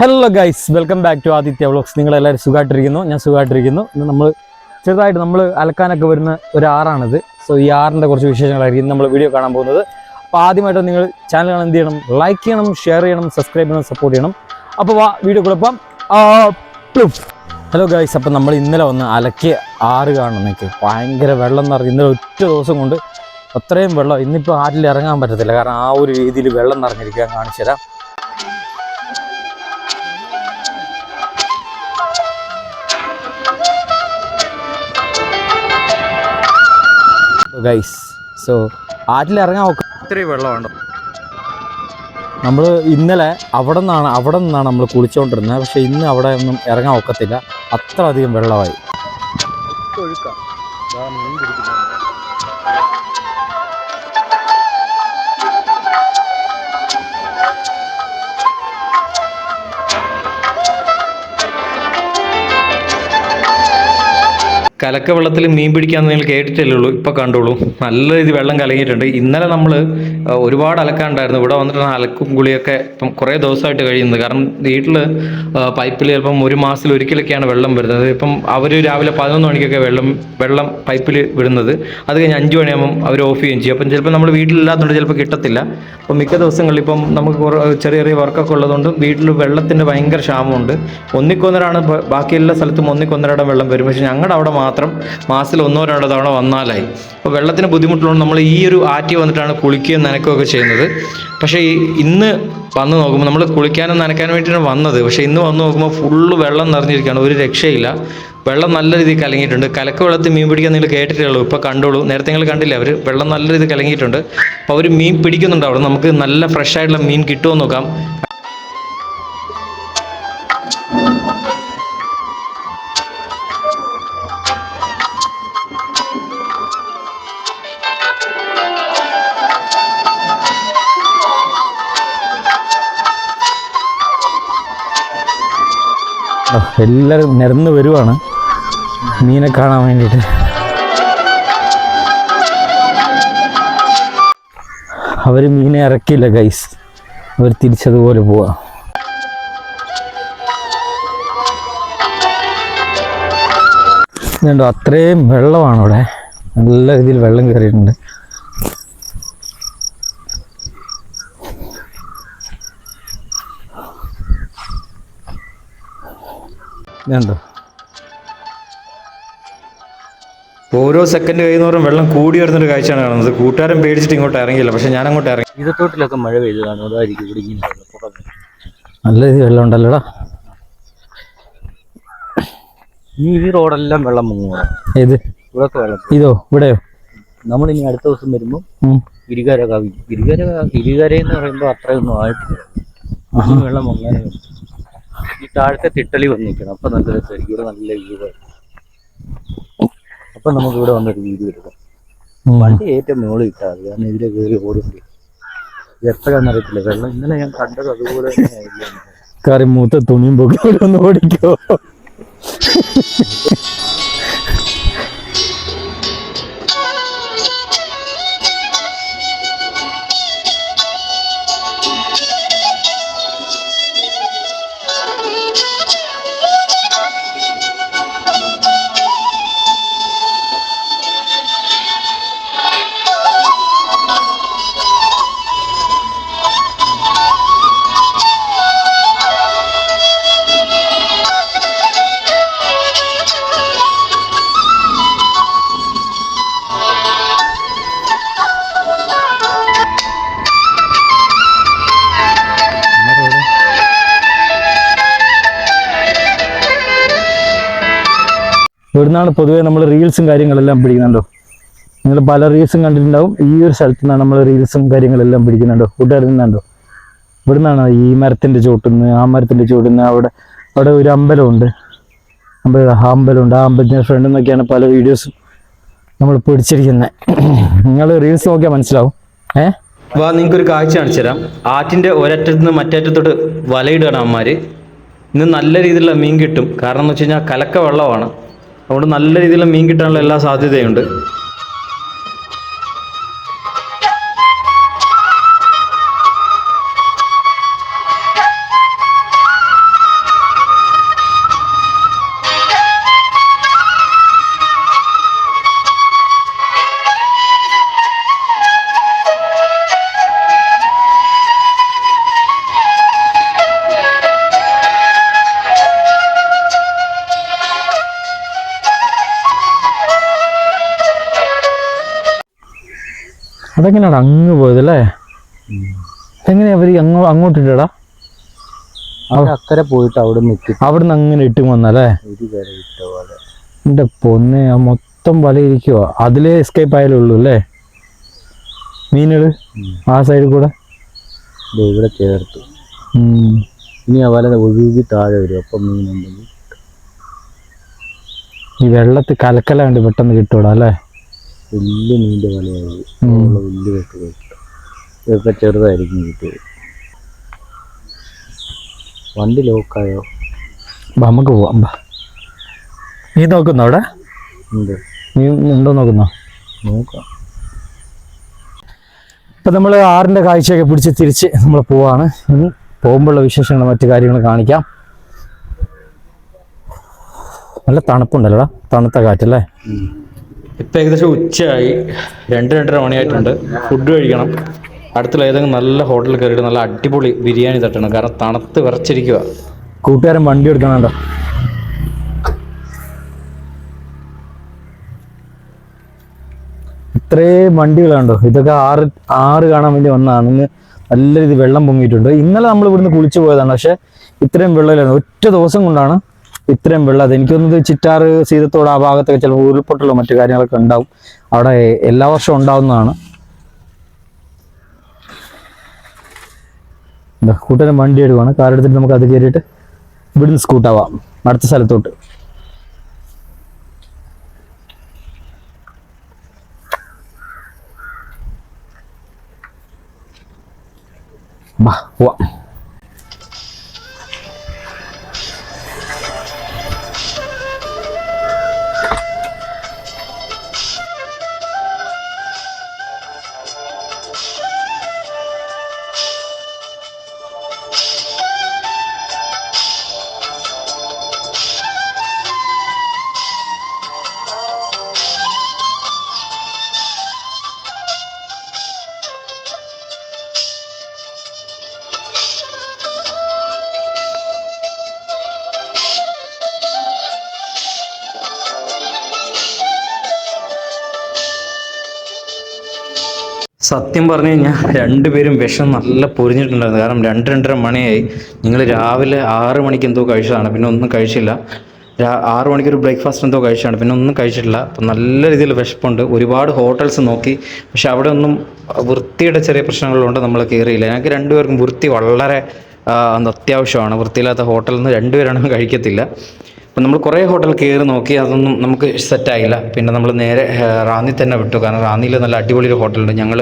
Hello guys welcome back to Aditya vlogs നിങ്ങളെല്ലാവരും സുഖമായിട്ടിരിക്കുന്നു? ഞാൻ സുഖമായിട്ടിരിക്കുന്നു. ഇന്ന് നമ്മൾ ചെറുതായിട്ട് നമ്മൾ അലക്കാനൊക്കെ വരുന്ന ഒരു ആറാണിത്. സോ ഈ ആറിന്റെ കുറച്ച് വിശേഷങ്ങളായിരിക്കും നമ്മൾ വീഡിയോ കാണാൻ പോകുന്നത്. അപ്പോൾ ആദ്യമായിട്ട് നിങ്ങൾ ചാനൽ കാണാൻ എന്ത് ചെയ്യണം? ലൈക്ക് ചെയ്യണം ഷെയർ ചെയ്യണം സബ്സ്ക്രൈബ് ചെയ്യണം സപ്പോർട്ട് ചെയ്യണം. അപ്പോൾ വാ വീഡിയോ കുഴപ്പം ഹലോ ഗൈസ് അപ്പം നമ്മൾ ഇന്നലെ വന്ന് അലക്കിയ ആറ് കാണുന്നേക്ക് ഭയങ്കര വെള്ളം നിറഞ്ഞു ഇന്നലെ ഒറ്റ ദിവസം കൊണ്ട് അത്രയും വെള്ളം. ഇന്നിപ്പോൾ ആറ്റിൽ ഇറങ്ങാൻ പറ്റത്തില്ല. കാരണം ആ ഒരു രീതിയിൽ വെള്ളം നിറഞ്ഞിരിക്കാൻ കാണിച്ചു തരാം. ഗൈസ് സോ ആറ്റിലിറങ്ങാൻ ഇത്രയും വെള്ളമുണ്ട് നമ്മൾ ഇന്നലെ അവിടെ നിന്നാണ് അവിടെ നിന്നാണ് നമ്മൾ കുളിച്ചുകൊണ്ടിരുന്നത് പക്ഷേ ഇന്ന് അവിടെ ഒന്നും ഇറങ്ങാൻ ഒക്കത്തില്ല. അത്ര അധികം വെള്ളമായി. കലക്ക വെള്ളത്തിൽ മീൻ പിടിക്കാൻ നിങ്ങൾ കേട്ടിട്ടല്ലേ ഉള്ളൂ ഇപ്പൊ കണ്ടോളൂ നല്ല രീതി വെള്ളം കലങ്ങിയിട്ടുണ്ട്. ഇന്നലെ നമ്മൾ ഒരുപാട് അലക്കാണ്ടായിരുന്നു ഇവിടെ വന്നിട്ട് അലക്കും കുളിയൊക്കെ ഇപ്പം കുറേ ദിവസമായിട്ട് കഴിയുന്നത് കാരണം വീട്ടിൽ പൈപ്പിൽ ചിലപ്പം ഒരു മാസത്തിൽ ഒരിക്കലൊക്കെയാണ് വെള്ളം വരുന്നത്. ഇപ്പം അവർ രാവിലെ പതിനൊന്ന് മണിക്കൊക്കെ വെള്ളം വെള്ളം പൈപ്പിൽ വിടുന്നത്. അത് കഴിഞ്ഞ് അഞ്ച് മണിയാകുമ്പം അവർ ഓഫ് ചെയ്യുകയും ചെയ്യും. അപ്പം ചിലപ്പോൾ നമ്മൾ വീട്ടിലില്ലാത്തതുകൊണ്ട് ചിലപ്പോൾ കിട്ടത്തില്ല. അപ്പം മിക്ക ദിവസങ്ങളിൽ ഇപ്പം നമുക്ക് ചെറിയ ചെറിയ വർക്കൊക്കെ ഉള്ളതുകൊണ്ട് വീട്ടിൽ വെള്ളത്തിന്റെ ഭയങ്കര ക്ഷാമമുണ്ട്. ഒന്നിക്കൊന്നരാണ് ബാക്കിയെല്ലാ സ്ഥലത്തും ഒന്നിക്കൊന്നരയുടെ വെള്ളം വരും. പക്ഷേ ഞങ്ങളുടെ അവിടെ മാത്രം മാസത്തിൽ ഒന്നോ രണ്ടോ തവണ വന്നാലായി. അപ്പോൾ വെള്ളത്തിന് ബുദ്ധിമുട്ടുള്ളതുകൊണ്ട് നമ്മൾ ഈ ഒരു ആറ്റി വന്നിട്ടാണ് കുളിക്കുകയും നനക്കുകയൊക്കെ ചെയ്യുന്നത്. പക്ഷേ ഇന്ന് വന്ന് നോക്കുമ്പോൾ നമ്മൾ കുളിക്കാനും നനയ്ക്കാനും വേണ്ടിയിട്ടാണ് വന്നത്. പക്ഷേ ഇന്ന് വന്ന് നോക്കുമ്പോൾ ഫുള്ള് വെള്ളം നിറഞ്ഞിരിക്കുകയാണ്. ഒരു രക്ഷയില്ല. വെള്ളം നല്ല രീതിയിൽ കലങ്ങിയിട്ടുണ്ട്. കലക്ക വെള്ളത്തിൽ മീൻ പിടിക്കാൻ നിങ്ങൾ കേട്ടിട്ടുള്ളൂ. ഇപ്പോൾ കണ്ടോളൂ നേരത്തെ നിങ്ങൾ കണ്ടില്ല? അവർ വെള്ളം നല്ല രീതിയിൽ കലങ്ങിയിട്ടുണ്ട്. അപ്പോൾ അവർ മീൻ പിടിക്കുന്നുണ്ട് അവിടെ. നമുക്ക് നല്ല ഫ്രഷ് ആയിട്ടുള്ള മീൻ കിട്ടുമോ നോക്കാം. എല്ലാവരും നിരന്ന് വരുവാണ്. മീനെ കാണാൻ വേണ്ടിയിട്ട്. അവർ മീനെ ഇറക്കില്ല ഗൈസ് അവർ തിരിച്ചതുപോലെ പോവാ. ഇതുണ്ടോ അത്രയും വെള്ളമാണ് അവിടെ നല്ല രീതിയിൽ വെള്ളം കയറിയിട്ടുണ്ട്. ഇതുണ്ടോ ഓരോ സെക്കൻഡ് കഴിയുന്നവരും വെള്ളം കൂടി വരുന്നൊരു കാഴ്ചയാണ് കാണുന്നത്. കൂട്ടുകാരൻ പേടിച്ചിട്ട് ഇങ്ങോട്ട് ഇറങ്ങിയില്ല. പക്ഷെ ഞാൻ അങ്ങോട്ട് ഇറങ്ങി ഇതത്തോട്ടിലൊക്കെ മഴ പെയ്ത് കാണും. അതായിരിക്കും ഇവിടെ ഇങ്ങനെ നല്ല രീതി വെള്ളം ഉണ്ടല്ലോടാ? ഇനി ഈ റോഡെല്ലാം വെള്ളം മുങ്ങുക ഏത്? ഇവിടെ വെള്ളം ഇതോ? ഇവിടെയോ? നമ്മൾ ഇനി അടുത്ത ദിവസം വരുമ്പോൾ ഗിരികാര കാവി ഗിരികര ഗിരികര എന്ന് പറയുമ്പോൾ അത്രയൊന്നും ആയിട്ടില്ല. വെള്ളം മുങ്ങാനേ. ഈ താഴത്തെ തിട്ടലി വന്നിരിക്കണം അപ്പൊ നല്ല രസമായിരിക്കും. ഇവിടെ നല്ല വ്യൂ അപ്പൊ നമുക്ക് ഇവിടെ വന്നൊരു വീഡിയോ എടുക്കാം. വണ്ടി ഏറ്റവും മുകളിൽ ഇട്ടാൽ കാരണം ഇതിലെ കയറി ഓടുന്നുണ്ട് ഇത് എപ്പോഴാണെന്ന് അറിയത്തില്ല. വെള്ളം ഇന്നലെ ഞാൻ കണ്ടത് അതുപോലെ തന്നെ കാര്യം കറി മൂത്ത തുണിയും പൊക്കി ഓടിക്കോ. ഇവിടുന്നാണ് പൊതുവേ നമ്മൾ റീൽസും കാര്യങ്ങളെല്ലാം പിടിക്കുന്നുണ്ടോ? നിങ്ങൾ പല റീൽസും കണ്ടിട്ടുണ്ടാവും. ഈ ഒരു സ്ഥലത്തു നിന്നാണ് നമ്മൾ റീൽസും കാര്യങ്ങളെല്ലാം പിടിക്കുന്നുണ്ടോ? കൂട്ടുകാരിൽ നിന്നുണ്ടോ ഇവിടുന്നാണ് ഈ മരത്തിന്റെ ചോട്ടുന്ന് ആ മരത്തിന്റെ ചോട്ടുന്ന് അവിടെ അവിടെ ഒരു അമ്പലമുണ്ട്. അമ്പലം ആ അമ്പലമുണ്ട്. ആ അമ്പലത്തിന്റെ ഫ്രണ്ട് നിന്നൊക്കെയാണ് പല വീഡിയോസും നമ്മൾ പിടിച്ചിരിക്കുന്നത് നിങ്ങൾ റീൽസ് നോക്കിയാൽ മനസ്സിലാവും. ഏ? വാ നിങ്ങൾക്ക് ഒരു കാഴ്ച കാണിച്ചു തരാം. ആറ്റിന്റെ ഒരറ്റത്ത് നിന്ന് മറ്റേറ്റത്തോട്ട് വലയിടുകയാണ് അമ്മമാർ ഇന്ന് നല്ല രീതിയിലുള്ള മീൻ കിട്ടും. കാരണം എന്ന് വെച്ച് കഴിഞ്ഞാൽ കലക്ക വെള്ളമാണ്. അതുകൊണ്ട് നല്ല രീതിയിൽ മീൻ കിട്ടാനുള്ള എല്ലാ സാധ്യതയുണ്ട്. അതെങ്ങനെയാണ് അങ്ങ് പോയതല്ലേ? എങ്ങനെയാ അവർ അങ്ങോ അങ്ങോട്ടിട്ടടാ? അവിടെ അക്കരെ പോയിട്ട് അവിടെ നിൽക്കി അവിടുന്ന് അങ്ങനെ ഇട്ട് വന്നല്ലേ എന്റെ പൊന്നെ ആ മൊത്തം വല ഇരിക്കുവാ അതിലേ എസ്കേപ്പ് ആയാലേ ഉള്ളൂ അല്ലേ? മീനുകൾ ആ സൈഡിൽ കൂടെ? ഇവിടെ ചേർത്തു. ഇനി ആ വല ഒഴുകി താഴെ വരും. അപ്പം മീനുണ്ടെങ്കിൽ ഈ വെള്ളത്തിൽ കലക്കലാണ്ട് പെട്ടെന്ന് കിട്ടൂടാ അല്ലേ? വലിയ മീന്റെ വലയായി. ഉള്ള വലിയ വെട്ട് കിട്ടും ഇതൊക്കെ ചെറുതായിരിക്കും കിട്ടിയത്. വണ്ടി ലോക്കായോ? നമുക്ക് പോവാം. നീ നോക്കുന്നോ അവിടെ? ഉണ്ട്. നീ ഉണ്ടോ നോക്കുന്നോ? നോക്കാം. ഇപ്പം നമ്മൾ ആറിന്റെ കാഴ്ചയൊക്കെ പിടിച്ച് തിരിച്ച് നമ്മൾ പോവാണ്. പോകുമ്പോഴുള്ള വിശേഷങ്ങൾ മറ്റു കാര്യങ്ങൾ കാണിക്കാം. നല്ല തണുപ്പുണ്ടല്ലോടാ. തണുത്ത കാറ്റല്ലേ? ഇപ്പം ഏകദേശം ഉച്ചയായി. രണ്ട് രണ്ടര മണിയായിട്ടുണ്ട്. ഫുഡ് കഴിക്കണം. അടുത്തുള്ള ഏതെങ്കിലും നല്ല ഹോട്ടലിൽ കയറിയിട്ട് നല്ല അടിപൊളി ബിരിയാണി തട്ടണം. കാരണം തണുത്ത് വിറച്ചിരിക്കുക കൂട്ടുകാരൻ വണ്ടി എടുക്കണുണ്ടോ? ഇത്രയും വണ്ടികളുണ്ടോ? ഇതൊക്കെ ആറ് ആറ് കാണാൻ വേണ്ടി വന്നതാണ്. നല്ല രീതി വെള്ളം പൊങ്ങിയിട്ടുണ്ട്. ഇന്നലെ നമ്മൾ ഇവിടുന്ന് കുളിച്ചു പോയതാണ്. പക്ഷെ ഇത്രയും വെള്ളമില്ലായിരുന്നു. ഒറ്റ ദിവസം കൊണ്ടാണ് ഇത്രയും വെള്ളം. എനിക്കൊന്നത് ചിറ്റാറ് സീതത്തോട് ആ ഭാഗത്തൊക്കെ ചിലപ്പോൾ ഉരുൾപൊട്ടലോ മറ്റു കാര്യങ്ങളൊക്കെ ഉണ്ടാവും. അവിടെ എല്ലാ വർഷവും ഉണ്ടാവുന്നതാണ്. കൂട്ടുകാരൻ വണ്ടി എടുക്കുവാണ്. കാർ എടുത്തിട്ട് നമുക്ക് അത് കയറിയിട്ട് ഇവിടുന്ന് സ്കൂട്ടാവാം. അടുത്ത സ്ഥലത്തോട്ട്. വാ പോവാം. സത്യം പറഞ്ഞു കഴിഞ്ഞാൽ രണ്ടുപേരും വിഷം നല്ല പൊരിഞ്ഞിട്ടുണ്ടായിരുന്നു. കാരണം രണ്ട് രണ്ടര മണിയായി. നിങ്ങൾ രാവിലെ ആറ് മണിക്ക് എന്തോ കഴിച്ചതാണ്. പിന്നെ ഒന്നും കഴിച്ചില്ല. ആറു മണിക്ക് ഒരു ബ്രേക്ക്ഫാസ്റ്റ് എന്തോ കഴിച്ചതാണ്. പിന്നെ ഒന്നും കഴിച്ചിട്ടില്ല. അപ്പം നല്ല രീതിയിൽ വിശപ്പുണ്ട്. ഒരുപാട് ഹോട്ടൽസ് നോക്കി. പക്ഷെ അവിടെ ഒന്നും വൃത്തിയുടെ ചെറിയ പ്രശ്നങ്ങളുണ്ട്. നമ്മൾ കയറിയില്ല. ഞങ്ങൾക്ക് രണ്ടുപേർക്കും വൃത്തി വളരെ അത്യാവശ്യമാണ്. വൃത്തിയില്ലാത്ത ഹോട്ടലിൽ നിന്ന് രണ്ടുപേരാണ് കഴിക്കത്തില്ല. അപ്പം നമ്മൾ കുറേ ഹോട്ടൽ കയറി നോക്കി അതൊന്നും നമുക്ക് സെറ്റായില്ല. പിന്നെ നമ്മൾ നേരെ റാന്നി തന്നെ വിട്ടു. കാരണം റാന്നിയിൽ നല്ല അടിപൊളി ഒരു ഹോട്ടലുണ്ട് ഞങ്ങൾ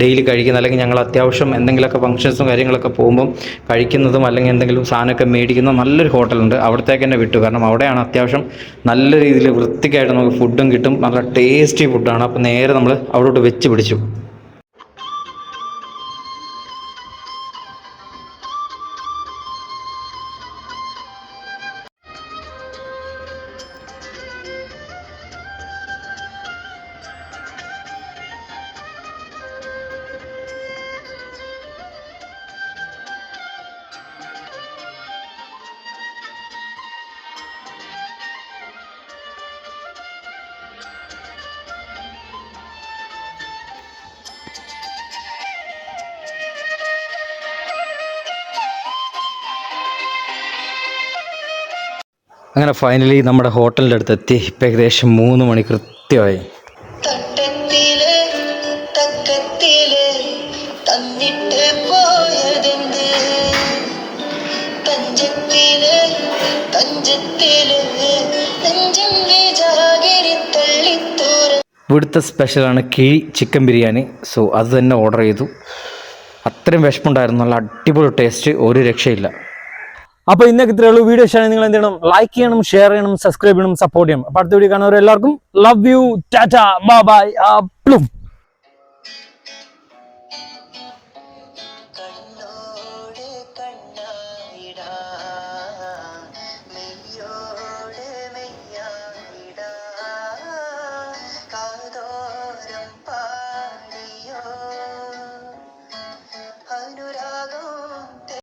ഡെയിലി കഴിക്കുന്ന അല്ലെങ്കിൽ ഞങ്ങൾ അത്യാവശ്യം എന്തെങ്കിലുമൊക്കെ ഫംഗ്ഷൻസും കാര്യങ്ങളൊക്കെ പോകുമ്പം കഴിക്കുന്നതും അല്ലെങ്കിൽ എന്തെങ്കിലും സാധനമൊക്കെ മേടിക്കുന്ന നല്ലൊരു ഹോട്ടലുണ്ട് അവിടത്തേക്ക് തന്നെ വിട്ടു. കാരണം അവിടെയാണ് അത്യാവശ്യം നല്ല രീതിയിൽ വൃത്തിക്കായിട്ട് നമുക്ക് ഫുഡും കിട്ടും. നല്ല ടേസ്റ്റി ഫുഡാണ് അപ്പോൾ നേരെ നമ്മൾ അവിടോട്ട് വെച്ച് പിടിച്ചു. അങ്ങനെ ഫൈനലി നമ്മുടെ ഹോട്ടലിന്റെ അടുത്ത് എത്തി ഇപ്പം ഏകദേശം മൂന്ന് മണി കൃത്യമായി. ഇവിടുത്തെ സ്പെഷ്യലാണ് കിഴി ചിക്കൻ ബിരിയാണി. സോ അത് തന്നെ ഓർഡർ ചെയ്തു. അത്രയും വിഷമുണ്ടായിരുന്നു നല്ല അടിപൊളി ടേസ്റ്റ് ഒരു രക്ഷയില്ല. അപ്പോൾ ഇന്നൊക്കെ ഇത്രയേ ഉള്ളൂ. വീഡിയോ ഇഷ്ടമാണ് നിങ്ങൾ എന്ത് ചെയ്യണം? ലൈക്ക് ചെയ്യണം ഷെയർ ചെയ്യണം സബ്സ്ക്രൈബ് ചെയ്യണം സപ്പോർട്ട് ചെയ്യണം. അപ്പോൾ അടുത്ത വീഡിയോ കാണുന്നവർ എല്ലാവർക്കും love you tata bye bye